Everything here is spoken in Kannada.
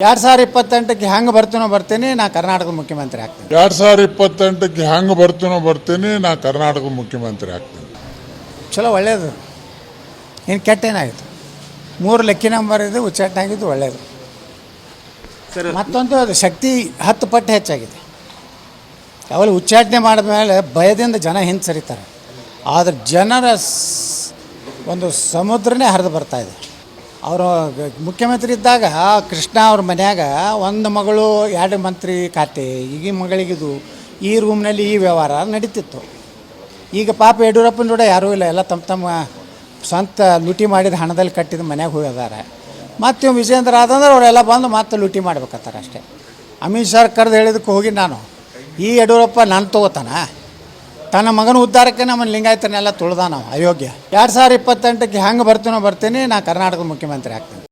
ಎರಡು ಸಾವಿರ ಇಪ್ಪತ್ತೆಂಟಕ್ಕೆ ಹೆಂಗೆ ಬರ್ತೀನೋ ಬರ್ತೀನಿ ನಾ ಕರ್ನಾಟಕದ ಮುಖ್ಯಮಂತ್ರಿ ಆಗ್ತೀನಿ. ಎರಡ್ ಸಾವಿರ ಇಪ್ಪತ್ತೆಂಟಕ್ಕೆ ಹೆಂಗೆ ಬರ್ತೀನೋ ಬರ್ತೀನಿ ನಾ ಕರ್ನಾಟಕದ ಮುಖ್ಯಮಂತ್ರಿ ಆಗ್ತೀನಿ. ಚಲೋ ಒಳ್ಳೆಯದು ಏನು ಕೆಟ್ಟೇನಾಯಿತು ಮೂರು ಲೆಕ್ಕಿ ನಂಬರ್ ಇದು ಉಚ್ಚಾಟಾಗಿದ್ದು ಒಳ್ಳೆಯದು ಸರ್ ಮತ್ತೊಂದು ಅದು ಶಕ್ತಿ ಹತ್ತು ಪಟ್ಟು ಹೆಚ್ಚಾಗಿದೆ. ಅವಳು ಉಚ್ಚಾಟನೆ ಮಾಡಿದ ಮೇಲೆ ಭಯದಿಂದ ಜನ ಹಿಂದೆ ಸರಿತಾರೆ. ಆದರೆ ಜನರ ಸ್- ಒಂದು ಸಮುದ್ರನೇ ಹರಿದು ಬರ್ತಾ ಇದೆ. ಅವರು ಮುಖ್ಯಮಂತ್ರಿ ಇದ್ದಾಗ ಕೃಷ್ಣ ಅವ್ರ ಮನ್ಯಾಗ ಒಂದು ಮಗಳು, ಎರಡು ಮಂತ್ರಿ ಖಾತೆ ಈಗ ಮಗಳಿಗಿದು ಈ ರೂಮ್ನಲ್ಲಿ ಈ ವ್ಯವಹಾರ ನಡೀತಿತ್ತು. ಈಗ ಪಾಪ ಯಡಿಯೂರಪ್ಪನ ಜೋಡ ಯಾರೂ ಇಲ್ಲ, ಎಲ್ಲ ತಮ್ಮ ತಮ್ಮ ಸ್ವಂತ ಲೂಟಿ ಮಾಡಿದ ಹಣದಲ್ಲಿ ಕಟ್ಟಿದ ಮನೆಗೆ ಹೋಗಿದ್ದಾರೆ ಮತ್ತು ಇವ್ ವಿಜೇಂದ್ರ ಆದಂದ್ರೆ ಅವರೆಲ್ಲ ಬಂದು ಮತ್ತೆ ಲೂಟಿ ಮಾಡ್ಬೇಕತ್ತಾರೆ ಅಷ್ಟೇ. ಅಮಿತ್ ಶಾ ಕರೆದು ಹೇಳಿದಕ್ಕೆ ಹೋಗಿ ನಾನು. ಈ ಯಡಿಯೂರಪ್ಪ ನಾನು ತಗೋತಾನ? ತನ್ನ ಮಗನ ಉದ್ಧಾರಕ್ಕೆ ನಮ್ಮ ಲಿಂಗಾಯತನೆಲ್ಲ ತುಳ್ದ ನಾವು ಅಯೋಗ್ಯ. ಎರಡು ಸಾವಿರ ಇಪ್ಪತ್ತೆಂಟಕ್ಕೆ ಹೆಂಗೆ ಬರ್ತೀನೋ ಬರ್ತೀನಿ, ನಾ ಕರ್ನಾಟಕದ ಮುಖ್ಯಮಂತ್ರಿ ಆಗ್ತೀನಿ.